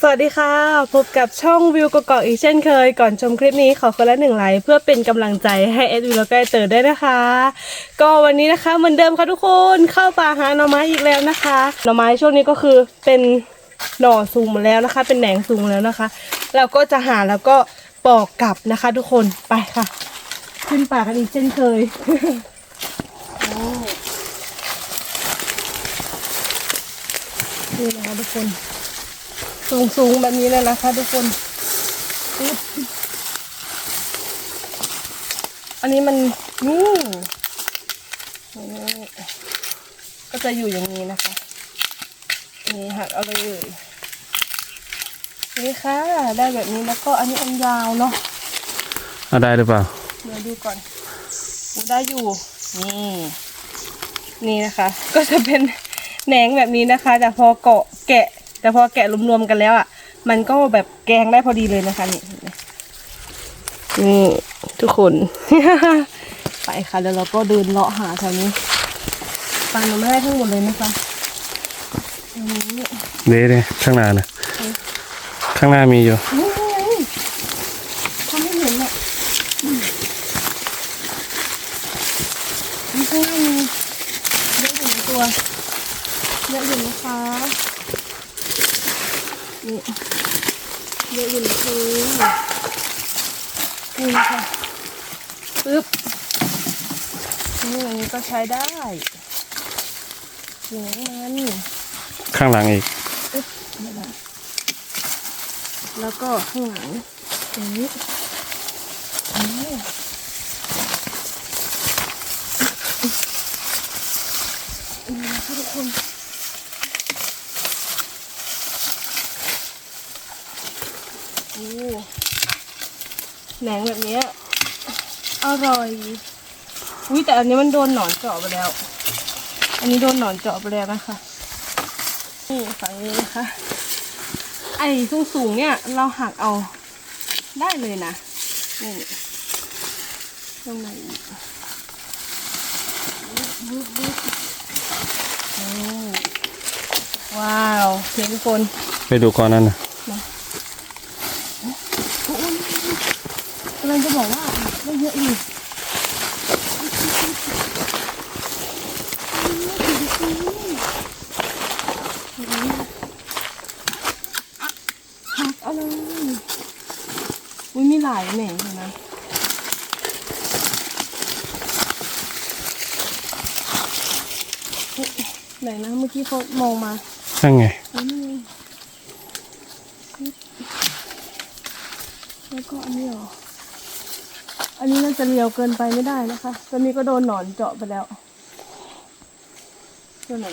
สวัสดีค่ะ พบกับช่องวิวกกอกอีกเช่นเคย ก่อนชมคลิปนี้ขอคนละหนึ่งไลค์เพื่อเป็นกำลังใจให้เอ็ดวิวแล้วก็เตอร์ด้วยนะคะ ก็วันนี้นะคะเหมือนเดิมค่ะทุกคนเข้าป่าหาหน่อไม้อีกแล้วนะคะหน่อไม้ช่วงนี้ก็คือเป็นหน่อสูงหมดแล้วนะคะ เป็นแหนงสูงแล้วนะคะ เราก็จะหาแล้วก็ปอกกลับนะคะ ทุกคนไปค่ะ ขึ้นป่ากันอีกเช่นเคยนี่นะคะทุกคน สูงสูงๆแบบนี้เลยนะคะทุกคนปึ๊บอันนี้มันนี่นี่ก็จะอยู่อย่างนี้นะคะนี่หักเอาเลยนี่ค่ะ ได้แบบนี้แล้วก็อันนี้อันยาวเนาะเอาได้หรือเปล่าเดี๋ยวดูก่อนอูได้อยู่ นี่นี่นะคะ ก็จะเป็นแหนงแบบนี้นะคะ แต่พอเกาะแกะ แต่พอแกะรวมๆกันแล้วอะ มันก็แบบแกงได้พอดีเลยนะคะนี่เห็นไหมนี่ทุกคน ไปค่ะแล้วเราก็เดินเลาะหาแถวนี้ปลาหนูไม่ได้ทั้งหมดเลยนะคะอันนี้นี่เด้เลยข้างหน้านะข้างหน้ามีอยู่ นี่ไงทำไม่เห็นอะอืมนี่ข้างหน้ามีเยอะอยู่ในตัวเยอะอยู่นะคะนี่ เยอะอยู่ในตัวนี่นะคะปึ๊บนี่อันนี้ก็ใช้ได้เสียงมันข้างหลังอีก แล้วก็ข้างหลังอย่างนี้นี่นี่นะคะทุกคนโอ้ แหนงแบบนี้อร่อย อุ้ยแต่อันนี้มันโดนหนอนเจาะไปแล้ว อันนี้โดนหนอนเจาะไปแล้วนะคะ นี่ฝั่งนี้นะคะ ไอ้สูงสูงเนี่ย เราหักเอาได้เลยนะ นี่ตรงไหนอีกบึ๊บบึ๊บโอ้ว้าวเห็นทุกคน ไปดูก่อนนั่นนะ โอ้ยกำลังจะบอกว่าได้เยอะอยู่หักเอาเลยอุ้ยมีหลายแหน่งเลยนะเอ๊ะไหนนะเมื่อกี้เขามองมานั่นไงอันนี้ไงแล้วก็อันนี้เหรอ อันนี้น่าจะเรียวเกินไปไม่ได้นะคะตัวนี้ก็โดนหนอนเจาะไปแล้วตัวไหน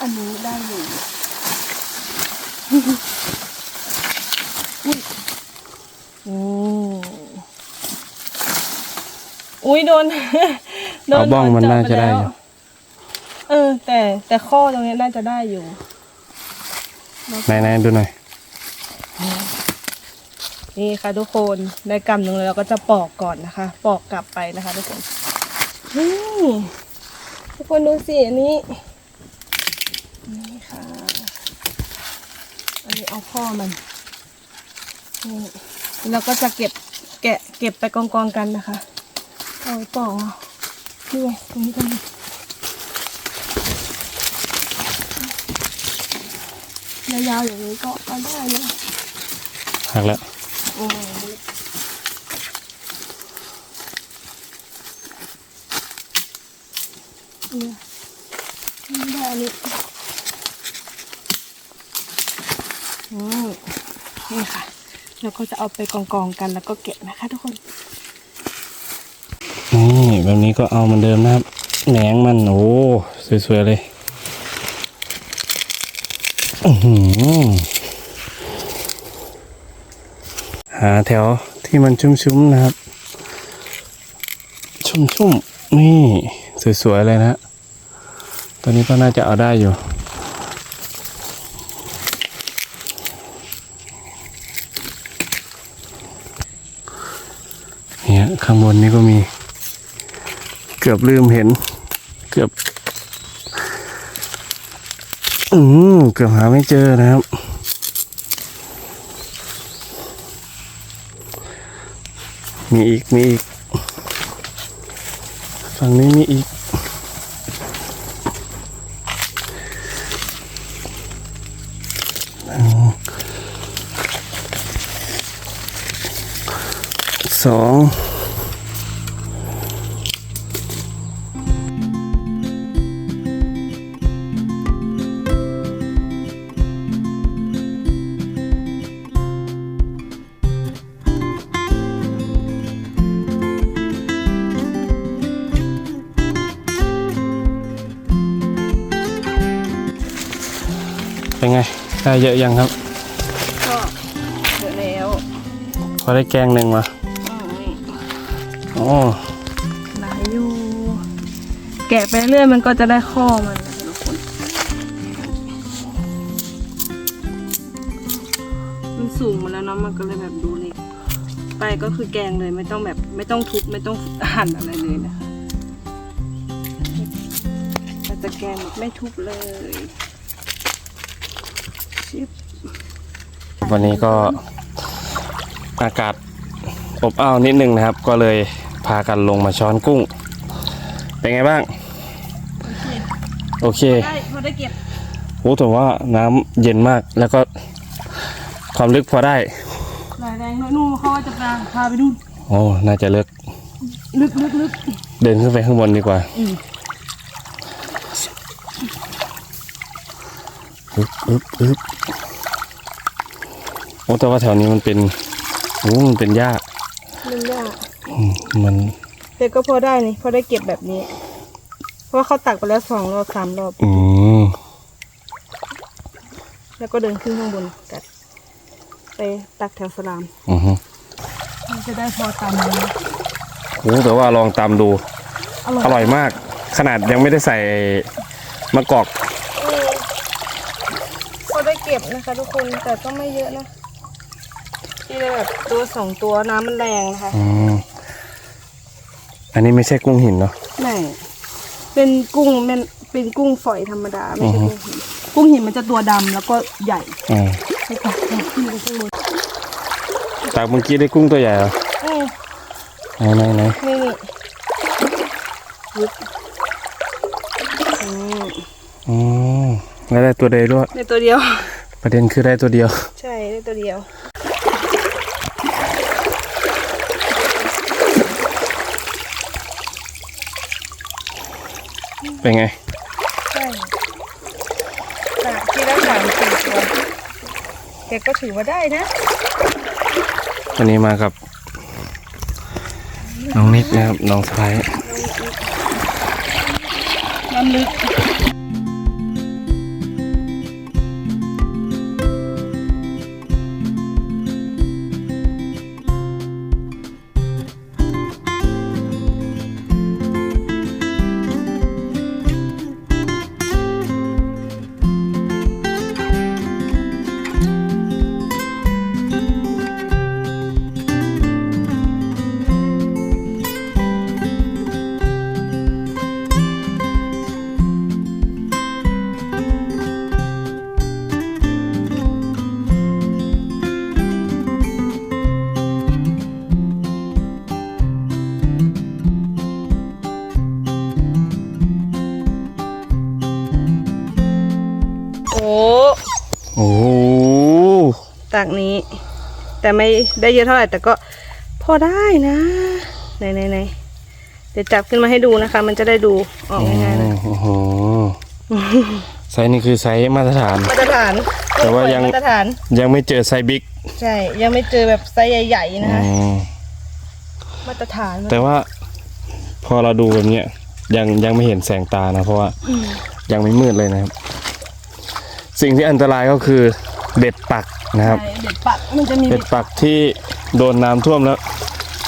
อันนี้ได้อยู่ อุ้ยอืมอุ้ยโดนโดนเอาบ้องมันหน่าเจาะไปจะได้แล้วอยู่เออ แต่แต่ข้อตรงนี้น่าจะได้อยู่ไหนไหนดูหน่อย นี่ค่ะทุกคนได้กำหนึ่งแล้วเราก็จะปอกก่อนนะคะ ปอกกลับไปนะคะ ทุกคนนี่ทุกคนดูสิอันนี้นี่ค่ะ อันนี้ เอาข้อมันนี่เราก็จะเก็บแกะเก็บไปกองๆกันนะคะเอาไว้ปอกเอานี่ไงตรงนี้ตรงนี้ยาวๆอย่างนี้ก็ก็ได้นะหักแล้วโอ้ยเนี่ยไม่ได้อันนี้อืม นี่ค่ะแล้วก็จะเอาไปกองๆกันแล้วก็เก็บนะคะ ทุกคน นี่แบบนี้ก็เอามือนเดิมนะครับแหนงมันโอ้สวยๆเลยหาแถวที่มันชุ่มๆนะครับ ชุ่มๆนี่สวยๆเลยนะฮะตัวนี้ก็น่าจะเอาได้อยู่ เนี่ย ข้างบนนี้ก็มี เกือบลืมเห็น เกือบ อืมเกือบหาไม่เจอนะครับ มีอีก มีอีก ฝั่งนี้มีอีกสอง ไงได้เยอะยังครับ ก็เยอะแล้วพอได้แกงหนึ่งมาอืมนี่โอ้หลายอยู่ แกะไปเรื่อยมันก็จะได้ข้อมันนะคะทุกคน มันสูงมาแล้วเนาะมันก็เลยแบบดูเล็กไปก็คือแกงเลยไม่ต้องแบบไม่ต้องทุบไม่ต้องหั่นอะไรเลยนะคะเราจะแกงแบบไม่ทุบเลยชิบ วันนี้ก็อากาศอบอ้าวนิดนึงนะครับ ก็เลยพากันลงมาช้อนกุ้ง เป็นไงบ้าง โอเคได้พอได้เก็บโอ้แต่ว่าน้ำเย็นมากแล้วก็ความลึกพอได้ หลายแรงด้วยนู่นเขาว่าจะพาพาไปนู่นโอ้น่าจะเลิกลึกลึกลึกเดินขึ้นไปข้างบนดีกว่าอืมอึ๊บอึ๊บอึ๊บ โอ้แต่ว่าแถวนี้มันเป็นโอ้มันเป็นหญ้ามันยากอืมมันแต่ก็พอได้นี่พอได้เก็บแบบนี้ เพราะว่าเขาตักไปแล้วสองรอบสามรอบ อืมแล้วก็เดินขึ้นข้างบนกันไปตักแถวสลามอือฮึมันจะได้พอตามนี้โอ้แต่ว่าลองตามดู อร่อยอร่อยมาก ขนาดยังไม่ได้ใส่มะกอก เออพอได้เก็บนะคะ ทุกคนแต่ก็ไม่เยอะนะ ที่ได้แบบตัวสองตัวน้ำมันแรงนะคะอืมอันนี้ไม่ใช่กุ้งหินเนาะไม่เป็นกุ้งเป็นเป็นกุ้งฝอยธรรมดาไม่ใช่อือฮึกุ้งหินกุ้งหินมันจะตัวดำแล้วก็ใหญ่อ่าไปตักขึ้นไปข้างบนตากเมื่อกี้ได้กุ้งตัวใหญ่เหรออืมไหนไหนไหนนี่นี่ยึดอืมอืมแล้วได้ตัวเดียวด้วยในตัวเดียว ประเด็นคือได้ตัวเดียว ใช่ได้ตัวเดียว เป็นไงใช่จากที่ละสามสี่ตัวแต่ก็ถือว่าได้นะวันนี้มากับ น้องนิกนะครับ น้องสะพ้ายน้ำลึก ตากนี้ แต่ไม่ได้เยอะเท่าไหร่แต่ก็พอได้นะไหนไหนไหนเดี๋ยวจับขึ้นมาให้ดูนะคะ มันจะได้ดูออกง่ายๆนะโอ้โหไซส์นี่คือไซส์มาตรฐาน มาตรฐานแต่ว่ายังมาตรฐาน ยังไม่เจอไซส์บิ๊กใช่ ยังไม่เจอแบบไซส์ใหญ่ๆนะคะอืมมาตรฐาน แต่ว่าพอเราดูแบบเนี้ยยังยังไม่เห็นแสงตานะ เพราะว่าอืมยังไม่มืดเลยนะครับ สิ่งที่อันตรายก็คือ เบ็ดปักนะครับ ใช่เด็ดปักมันจะมีเบ็ดปักที่โดนน้ำท่วมแล้ว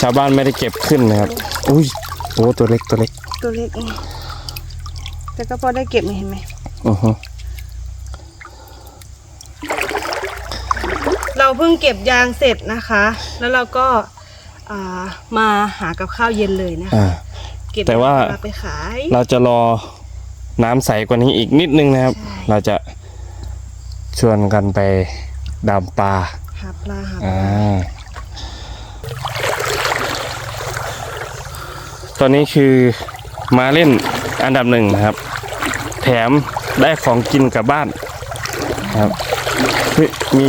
ชาวบ้านไม่ได้เก็บขึ้นนะครับ อุ้ยโอ้ตัวเล็กตัวเล็กตัวเล็กไงแต่ก็พอได้เก็บเห็นไหมอือฮึเราเพิ่งเก็บยางเสร็จนะคะ แล้วเราก็อ่ามาหากับข้าวเย็นเลยนะคะ อ่า เก็บแต่ว่ายงไปขาย เราจะรอน้ำใสกว่านี้อีกนิดนึงนะครับ ใช่ เราจะ ชวนกันไปดำปลาหาปลาหาปอ่าลาตอนนี้คือมาเล่นอันดับหนึ่งนะครับ แถมได้ของกินกลับบ้านนะครับเฮ้ยมี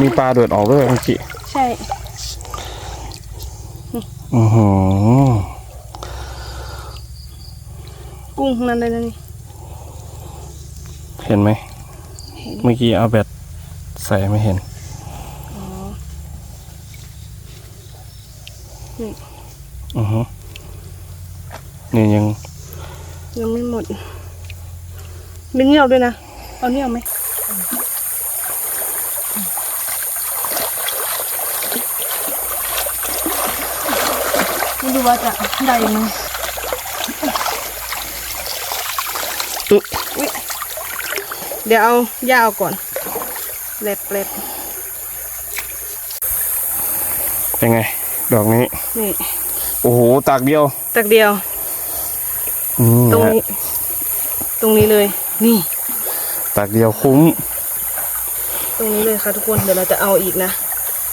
มีปลาโดดออกด้วยเมื่อกี้ใช่อือหือกุ้งทั้งนั้นเลยนะนี่เห็นไหม เมื่อกี้เอาแบตใส่ไม่เห็นนี่อือฮึนี่ยัง ยังไม่หมดมีเหนียวด้วยนะ เอาเหนียวไหมไม่รู้ว่าจะได้ไหมอึ๊ะอุ๊ย เดี๋ยวเอาหญ้าเอาก่อนเล็บเล็บเป็นไง ดอกนี้ นี่ โอ้โหตากเดียว ตักเดียวอืมตรงนะนี้ ตรงนี้เลย นี่ ตากเดียวคุ้ม ตรงนี้เลยค่ะทุกคน เดี๋ยวเราจะเอาอีกนะ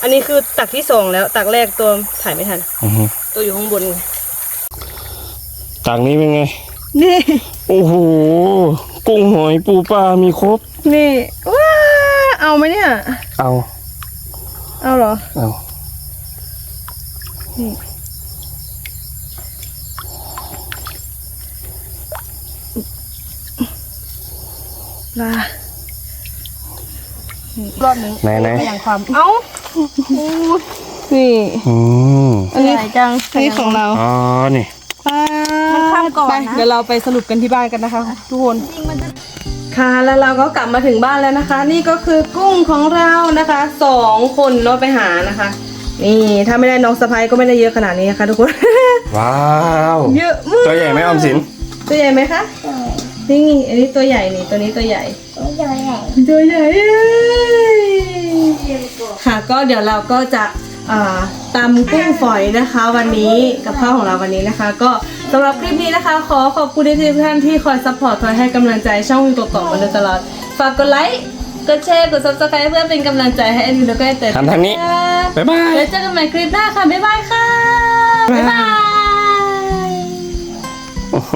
อันนี้คือตักที่สองแล้ว ตักแรกตัวถ่ายไม่ทัน อือฮึตัวอยู่ข้างบนไงตากนี้เป็นไง นี่ โอ้โห กุ้งหอยปูปลามีครบ นี่ว้าเอาไหมเนี่ย เอา เอาเหรอ เอา นี่ลา รอบนี้ไหนไหนอย่างความเอ้าอู้นี่ อืมอันนี้จังนี่ของเรา อ๋อ นี่มันข้า มก่อนนะเดี๋ยวเราไปสรุปกันที่บ้านกันนะคะ ทุกคนค่ะแล้วเราก็กลับมาถึงบ้านแล้วนะคะ นี่ก็คือกุ้งของเรานะคะสองคนเนาะไปหานะคะ นี่ถ้าไม่ได้น้องสะพ้ายก็ไม่ได้เยอะขนาดนี้นะคะทุกคน ว้าวเยอะมากตัวใหญ่ไหมออมสินตัวใหญ่ไหมคะนี่อันนี้ตัวใหญ่นี่ตัวนี้ตัวใหญ่ ตัวใหญ่ค่ะก็เดี๋ยวเราก็จะอ่าตำกุ้งฝอยนะคะ วันนี้กับข้าวของเราวันนี้นะคะ ก็ สำหรับคลิปนี้นะคะ ขอขอบคุณทุกท่านที่คอยซัพพอร์ตคอยให้กำลังใจช่องวิวกอกๆมาโดยตลอด ฝากกดไลค์ กดแชร์ กด subscribe เพื่อเป็นกำลังใจให้แอนดี้แล้วก็แอนเตอร์หันทางนี้ บ๊ายบาย แล้วเจอกันใหม่คลิปหน้าค่ะ บ๊ายบายค่ะ บ๊ายบาย โอ้โห